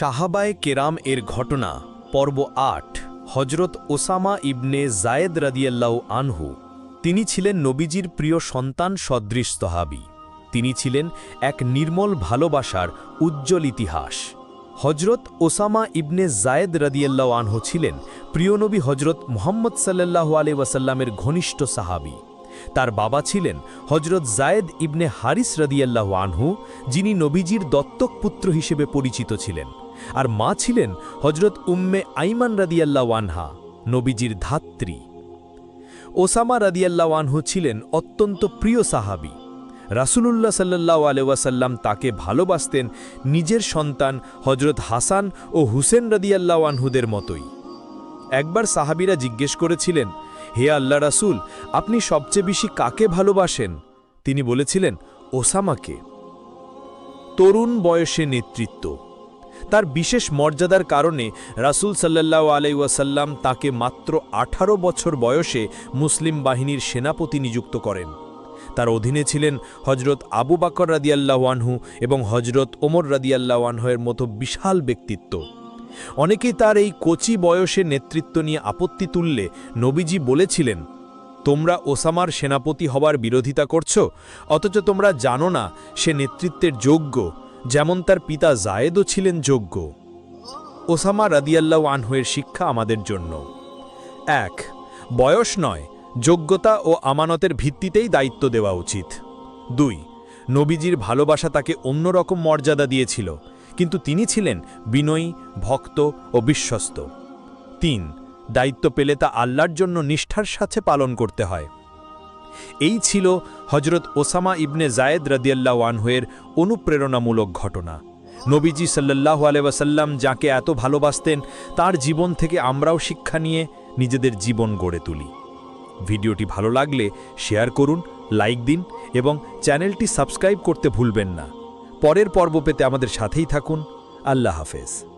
সাহাবায় কেরাম এর ঘটনা, পর্ব আট হজরত ওসামা ইবনে জায়েদ রাদিয়াল্লাহ আনহু। তিনি ছিলেন নবীজির প্রিয় সন্তান সদৃশ তহাবি তিনি ছিলেন এক নির্মল ভালোবাসার উজ্জ্বল ইতিহাস। হজরত ওসামা ইবনে জায়েদ রাদিয়াল্লাহ আনহু ছিলেন প্রিয়নবী হজরত মোহাম্মদ সাল্লাহ আলি ওয়াসাল্লামের ঘনিষ্ঠ সাহাবি। তার বাবা ছিলেন হজরত জায়েদ ইবনে হারিস রাদিয়াল্লাহ আনহু, যিনি নবীজির দত্তক পুত্র হিসেবে পরিচিত ছিলেন। আর মা ছিলেন হজরত উম্মে আইমান রাদিয়াল্লাহ আনহা, নবীজির ধাত্রী। ওসামা রাদিয়াল্লাহ আনহু ছিলেন অত্যন্ত প্রিয় সাহাবি। রাসূলুল্লাহ সাল্লাহ আলওয়াসাল্লাম তাকে ভালোবাসতেন নিজের সন্তান হজরত হাসান ও হুসেন রাদিয়াল্লাহ আনহুদের মতোই। একবার সাহাবিরা জিজ্ঞেস করেছিলেন হে আল্লাহ রাসূল, আপনি সবচেয়ে বেশি কাকে ভালোবাসেন? তিনি বলেছিলেন, ওসামাকে। তরুণ বয়সে নেতৃত্ব। তার বিশেষ মর্যাদার কারণে রাসূল সাল্লাল্লাহু আলাই ওয়াসাল্লাম তাকে মাত্র আঠারো বছর বয়সে মুসলিম বাহিনীর সেনাপতি নিযুক্ত করেন। তার অধীনে ছিলেন হজরত আবু বাকর রাদিয়াল্লাহু আনহু এবং হজরত ওমর রাদিয়াল্লাহু আনহুয়ের মতো বিশাল ব্যক্তিত্ব। অনেকেই তার এই কচি বয়সে নেতৃত্ব নিয়ে আপত্তি তুললে নবীজি বলেছিলেন, তোমরা ওসামার সেনাপতি হবার বিরোধিতা করছ, অথচ তোমরা জানো না সে নেতৃত্বের যোগ্য, যেমন তার পিতা জায়েদও ছিলেন যোগ্য। ওসামা রাদিয়াল্লাহ আনহুয়ের শিক্ষা আমাদের জন্য। এক, বয়স নয়, যোগ্যতা ও আমানতের ভিত্তিতেই দায়িত্ব দেওয়া উচিত। দুই, নবীজির ভালোবাসা তাকে অন্যরকম মর্যাদা দিয়েছিল কিন্তু তিনি ছিলেন বিনয়ী, ভক্ত ও বিশ্বস্ত। তিন, দায়িত্ব পেলে তা আল্লাহর জন্য নিষ্ঠার সাথে পালন করতে হয়। এই ছিল হজরত ওসামা ইবনে জায়েদ রদিয়াল্লাহ আনহুয়ের অনুপ্রেরণামূলক ঘটনা। নবীজি সাল্লাহ আলহাসাল্লাম যাকে এত ভালোবাসতেন, তার জীবন থেকে আমরাও শিক্ষা নিয়ে নিজেদের জীবন গড়ে তুলি। ভিডিওটি ভালো লাগলে শেয়ার করুন, লাইক দিন এবং চ্যানেলটি সাবস্ক্রাইব করতে ভুলবেন না। পরের পর্ব পেতে আমাদের সাথেই থাকুন। আল্লাহ হাফেজ।